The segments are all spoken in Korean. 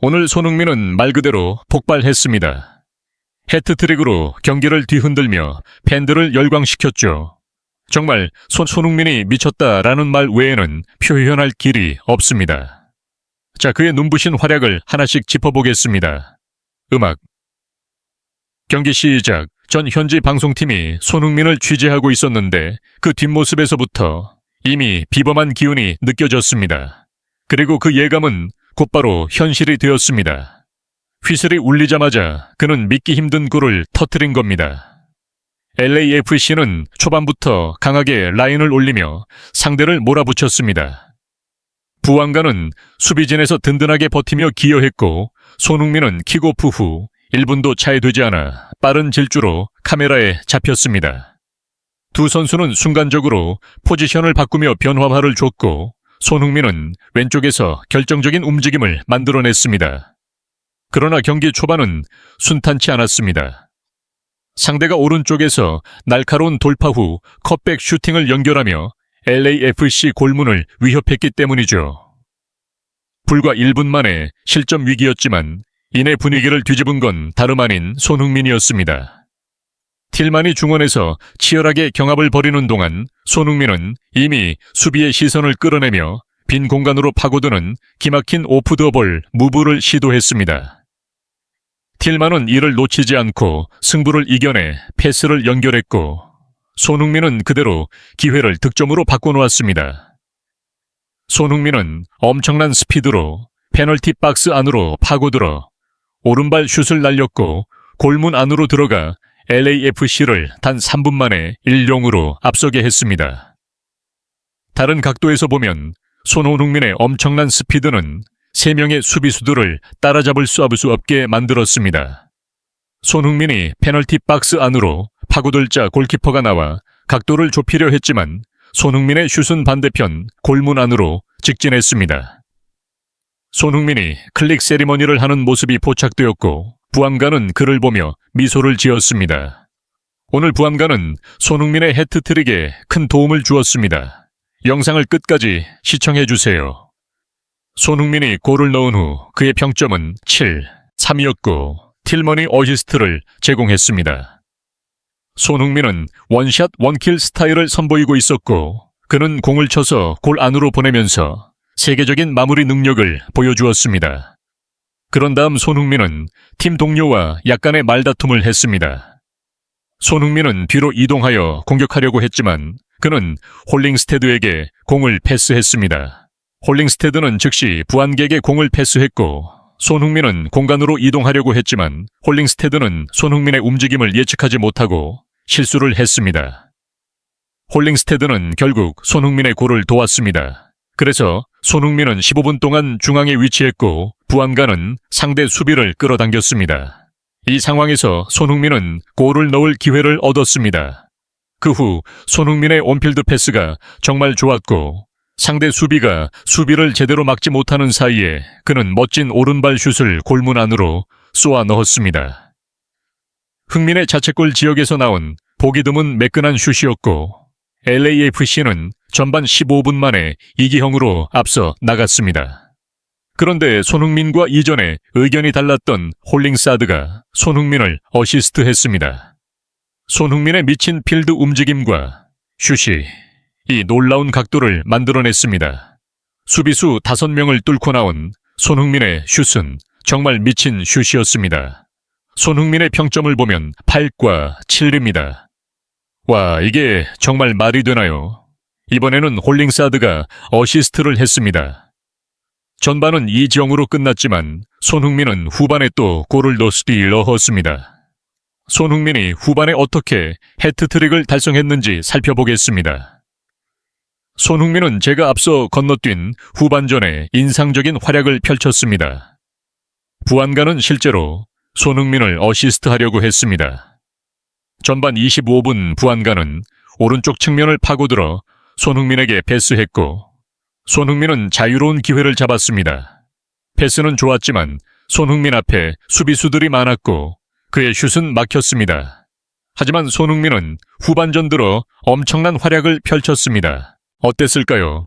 오늘 손흥민은 말 그대로 폭발했습니다. 해트트릭으로 경기를 뒤흔들며 팬들을 열광시켰죠. 정말 손, 손흥민이 미쳤다라는 말 외에는 표현할 길이 없습니다. 자, 그의 눈부신 활약을 하나씩 짚어보겠습니다. 음악. 경기 시작. 전 현지 방송팀이 손흥민을 취재하고 있었는데 그 뒷모습에서부터 이미 비범한 기운이 느껴졌습니다. 그리고 그 예감은 곧바로 현실이 되었습니다. 휘슬이 울리자마자 그는 믿기 힘든 골을 터뜨린 겁니다. LAFC는 초반부터 강하게 라인을 올리며 상대를 몰아붙였습니다. 부안가는 수비진에서 든든하게 버티며 기여했고 손흥민은 킥오프 후 1분도 차이 되지 않아 빠른 질주로 카메라에 잡혔습니다. 두 선수는 순간적으로 포지션을 바꾸며 변화화를 줬고 손흥민은 왼쪽에서 결정적인 움직임을 만들어냈습니다. 그러나 경기 초반은 순탄치 않았습니다. 상대가 오른쪽에서 날카로운 돌파 후 컷백 슈팅을 연결하며 LAFC 골문을 위협했기 때문이죠. 불과 1분 만에 실점 위기였지만 이내 분위기를 뒤집은 건 다름 아닌 손흥민이었습니다. 틸만이 중원에서 치열하게 경합을 벌이는 동안 손흥민은 이미 수비의 시선을 끌어내며 빈 공간으로 파고드는 기막힌 오프 더볼 무브를 시도했습니다. 틸만은 이를 놓치지 않고 승부를 이겨내 패스를 연결했고 손흥민은 그대로 기회를 득점으로 바꿔놓았습니다. 손흥민은 엄청난 스피드로 페널티 박스 안으로 파고들어 오른발 슛을 날렸고 골문 안으로 들어가 LAFC를 단 3분 만에 1-0으로 앞서게 했습니다. 다른 각도에서 보면 손흥민의 엄청난 스피드는 3명의 수비수들을 따라잡을 수 없게 만들었습니다. 손흥민이 페널티 박스 안으로 파고들자 골키퍼가 나와 각도를 좁히려 했지만 손흥민의 슛은 반대편 골문 안으로 직진했습니다. 손흥민이 클릭 세리머니를 하는 모습이 포착되었고 부안가는 그를 보며 미소를 지었습니다. 오늘 부안가는 손흥민의 해트트릭에 큰 도움을 주었습니다. 영상을 끝까지 시청해 주세요. 손흥민이 골을 넣은 후 그의 평점은 7, 3이었고 틸머니 어시스트를 제공했습니다. 손흥민은 원샷 원킬 스타일을 선보이고 있었고 그는 공을 쳐서 골 안으로 보내면서 세계적인 마무리 능력을 보여주었습니다. 그런 다음 손흥민은 팀 동료와 약간의 말다툼을 했습니다. 손흥민은 뒤로 이동하여 공격하려고 했지만 그는 홀링스테드에게 공을 패스했습니다. 홀링스테드는 즉시 부안객에 공을 패스했고 손흥민은 공간으로 이동하려고 했지만 홀링스테드는 손흥민의 움직임을 예측하지 못하고 실수를 했습니다. 홀링스테드는 결국 손흥민의 골을 도왔습니다. 그래서 손흥민은 15분 동안 중앙에 위치했고 부안가는 상대 수비를 끌어당겼습니다. 이 상황에서 손흥민은 골을 넣을 기회를 얻었습니다. 그 후 손흥민의 온필드 패스가 정말 좋았고 상대 수비가 수비를 제대로 막지 못하는 사이에 그는 멋진 오른발 슛을 골문 안으로 쏘아 넣었습니다. 흥민의 자책골 지역에서 나온 보기 드문 매끈한 슛이었고 LAFC는 전반 15분 만에 이기형으로 앞서 나갔습니다. 그런데 손흥민과 이전에 의견이 달랐던 홀링사드가 손흥민을 어시스트 했습니다. 손흥민의 미친 필드 움직임과 슛이 이 놀라운 각도를 만들어냈습니다. 수비수 5명을 뚫고 나온 손흥민의 슛은 정말 미친 슛이었습니다. 손흥민의 평점을 보면 8과 7입니다. 와, 이게 정말 말이 되나요? 이번에는 홀링사드가 어시스트를 했습니다. 전반은 2지형으로 끝났지만 손흥민은 후반에 또 골을 넣었으리 넣었습니다. 손흥민이 후반에 어떻게 해트트릭을 달성했는지 살펴보겠습니다. 손흥민은 제가 앞서 건너뛴 후반전에 인상적인 활약을 펼쳤습니다. 부안가는 실제로 손흥민을 어시스트 하려고 했습니다. 전반 25분 부안가는 오른쪽 측면을 파고들어 손흥민에게 패스했고 손흥민은 자유로운 기회를 잡았습니다. 패스는 좋았지만 손흥민 앞에 수비수들이 많았고 그의 슛은 막혔습니다. 하지만 손흥민은 후반전 들어 엄청난 활약을 펼쳤습니다. 어땠을까요?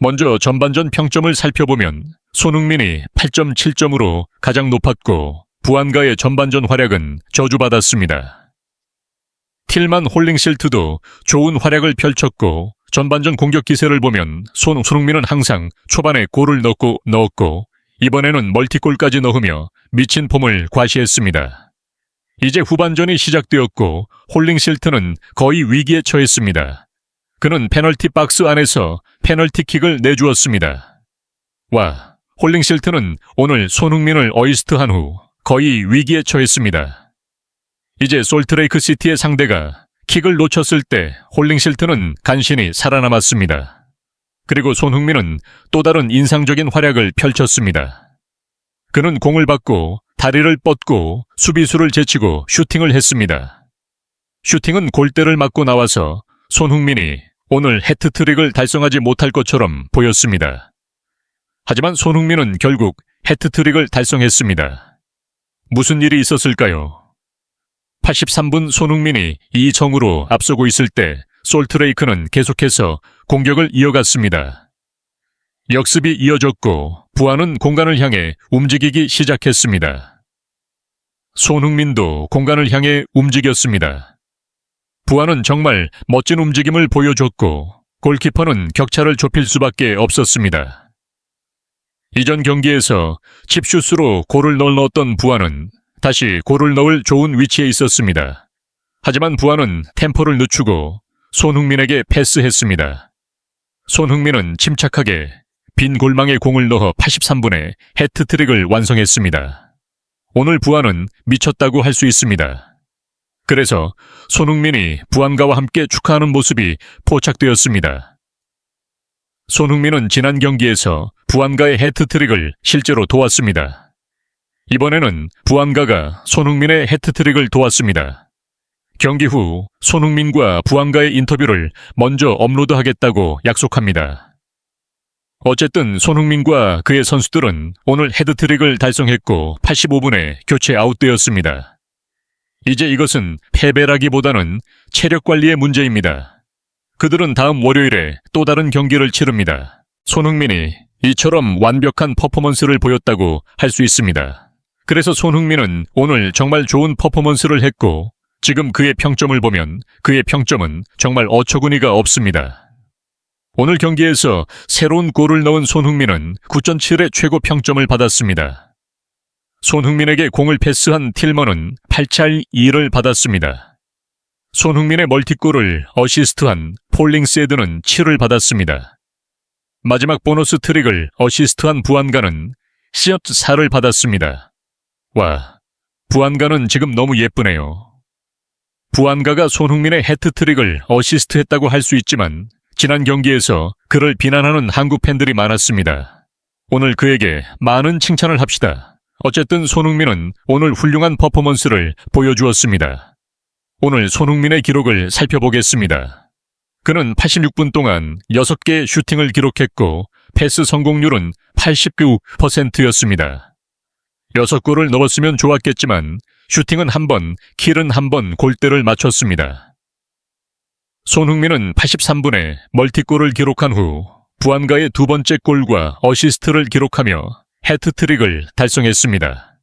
먼저 전반전 평점을 살펴보면 손흥민이 8.7점으로 가장 높았고 부안가의 전반전 활약은 저주받았습니다. 틸만 홀링실트도 좋은 활약을 펼쳤고 전반전 공격 기세를 보면 손, 손흥민은 항상 초반에 골을 넣고 넣었고 이번에는 멀티골까지 넣으며 미친 폼을 과시했습니다. 이제 후반전이 시작되었고 홀링실트는 거의 위기에 처했습니다. 그는 페널티 박스 안에서 페널티킥을 내주었습니다. 와, 홀링실트는 오늘 손흥민을 어이스트한 후 거의 위기에 처했습니다. 이제 솔트레이크 시티의 상대가 킥을 놓쳤을 때 홀링실트는 간신히 살아남았습니다. 그리고 손흥민은 또 다른 인상적인 활약을 펼쳤습니다. 그는 공을 받고 다리를 뻗고 수비수를 제치고 슈팅을 했습니다. 슈팅은 골대를 맞고 나와서 손흥민이 오늘 해트트릭을 달성하지 못할 것처럼 보였습니다. 하지만 손흥민은 결국 해트트릭을 달성했습니다. 무슨 일이 있었을까요? 83분 손흥민이 2정으로 앞서고 있을 때 솔트레이크는 계속해서 공격을 이어갔습니다. 역습이 이어졌고 부안은 공간을 향해 움직이기 시작했습니다. 손흥민도 공간을 향해 움직였습니다. 부안은 정말 멋진 움직임을 보여줬고 골키퍼는 격차를 좁힐 수밖에 없었습니다. 이전 경기에서 칩슛으로 골을 넣었던 부안은 다시 골을 넣을 좋은 위치에 있었습니다. 하지만 부안은 템포를 늦추고 손흥민에게 패스했습니다. 손흥민은 침착하게 빈 골망에 공을 넣어 83분에 해트트릭을 완성했습니다. 오늘 부안은 미쳤다고 할 수 있습니다. 그래서 손흥민이 부안가와 함께 축하하는 모습이 포착되었습니다. 손흥민은 지난 경기에서 부안가의 해트트릭을 실제로 도왔습니다. 이번에는 부안가가 손흥민의 해트트릭을 도왔습니다. 경기 후 손흥민과 부안가의 인터뷰를 먼저 업로드하겠다고 약속합니다. 어쨌든 손흥민과 그의 선수들은 오늘 헤드트릭을 달성했고 85분에 교체 아웃되었습니다. 이제 이것은 패배라기보다는 체력 관리의 문제입니다. 그들은 다음 월요일에 또 다른 경기를 치릅니다. 손흥민이 이처럼 완벽한 퍼포먼스를 보였다고 할 수 있습니다. 그래서 손흥민은 오늘 정말 좋은 퍼포먼스를 했고 지금 그의 평점을 보면 그의 평점은 정말 어처구니가 없습니다. 오늘 경기에서 새로운 골을 넣은 손흥민은 9.7의 최고 평점을 받았습니다. 손흥민에게 공을 패스한 틸먼은 8.2를 받았습니다. 손흥민의 멀티골을 어시스트한 폴링세드는 7을 받았습니다. 마지막 보너스 트릭을 어시스트한 부안가는 시엇 4를 받았습니다. 와, 부안가는 지금 너무 예쁘네요. 부안가가 손흥민의 해트트릭을 어시스트했다고 할 수 있지만 지난 경기에서 그를 비난하는 한국 팬들이 많았습니다. 오늘 그에게 많은 칭찬을 합시다. 어쨌든 손흥민은 오늘 훌륭한 퍼포먼스를 보여주었습니다. 오늘 손흥민의 기록을 살펴보겠습니다. 그는 86분 동안 6개의 슈팅을 기록했고 패스 성공률은 89%였습니다. 6골을 넣었으면 좋았겠지만 슈팅은 한 번, 킬은 한 번 골대를 맞췄습니다. 손흥민은 83분에 멀티골을 기록한 후 부안가의 두 번째 골과 어시스트를 기록하며 해트트릭을 달성했습니다.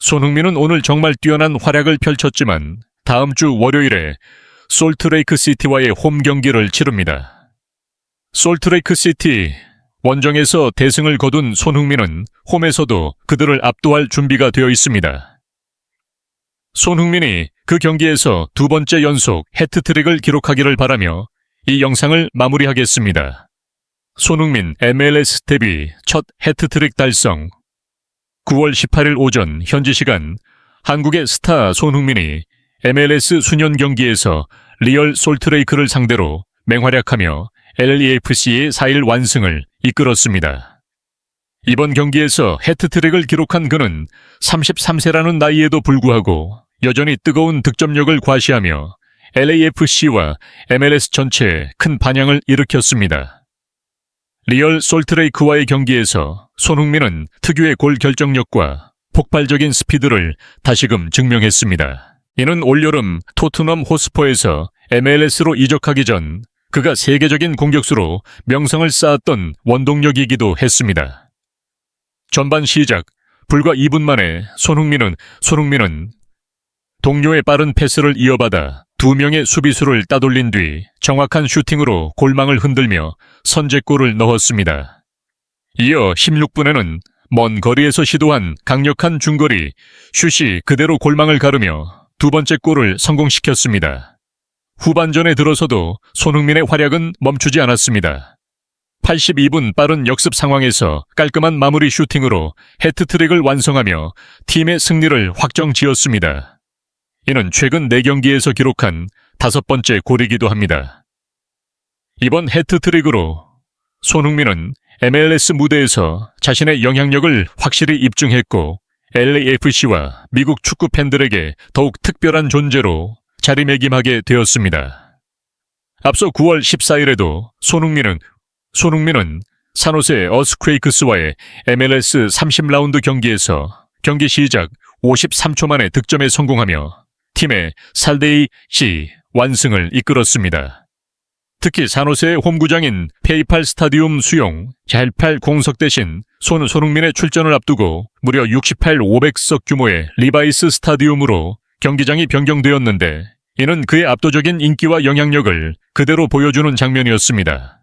손흥민은 오늘 정말 뛰어난 활약을 펼쳤지만 다음 주 월요일에 솔트레이크 시티와의 홈 경기를 치릅니다. 솔트레이크 시티 원정에서 대승을 거둔 손흥민은 홈에서도 그들을 압도할 준비가 되어 있습니다. 손흥민이 그 경기에서 두 번째 연속 해트트릭을 기록하기를 바라며 이 영상을 마무리하겠습니다. 손흥민 MLS 데뷔 첫 해트트릭 달성 9월 18일 오전 현지 시간 한국의 스타 손흥민이 MLS 수년 경기에서 리얼 솔트레이크를 상대로 맹활약하며 LAFC의 4일 완승을 이끌었습니다. 이번 경기에서 해트트릭을 기록한 그는 33세라는 나이에도 불구하고 여전히 뜨거운 득점력을 과시하며 LAFC와 MLS 전체에 큰 반향을 일으켰습니다. 리얼 솔트레이크와의 경기에서 손흥민은 특유의 골 결정력과 폭발적인 스피드를 다시금 증명했습니다. 이는 올여름 토트넘 호스퍼에서 MLS로 이적하기 전 그가 세계적인 공격수로 명성을 쌓았던 원동력이기도 했습니다. 전반 시작 불과 2분 만에 손흥민은 손흥민은 동료의 빠른 패스를 이어받아 두 명의 수비수를 따돌린 뒤 정확한 슈팅으로 골망을 흔들며 선제골을 넣었습니다. 이어 16분에는 먼 거리에서 시도한 강력한 중거리 슛이 그대로 골망을 가르며 두 번째 골을 성공시켰습니다. 후반전에 들어서도 손흥민의 활약은 멈추지 않았습니다. 82분 빠른 역습 상황에서 깔끔한 마무리 슈팅으로 해트트릭을 완성하며 팀의 승리를 확정 지었습니다. 이는 최근 4경기에서 기록한 다섯 번째 골이기도 합니다. 이번 해트트릭으로 손흥민은 MLS 무대에서 자신의 영향력을 확실히 입증했고 LAFC와 미국 축구 팬들에게 더욱 특별한 존재로 자리매김하게 되었습니다. 앞서 9월 14일에도 손흥민은 손흥민은 산호세 어스퀘이크스와의 MLS 30라운드 경기에서 경기 시작 53초 만에 득점에 성공하며 팀의 살데이 시 완승을 이끌었습니다. 특히 산호세의 홈구장인 페이팔 스타디움 수용 잘8 공석 대신 손 손흥민의 출전을 앞두고 무려 68 500석 규모의 리바이스 스타디움으로 경기장이 변경되었는데 이는 그의 압도적인 인기와 영향력을 그대로 보여주는 장면이었습니다.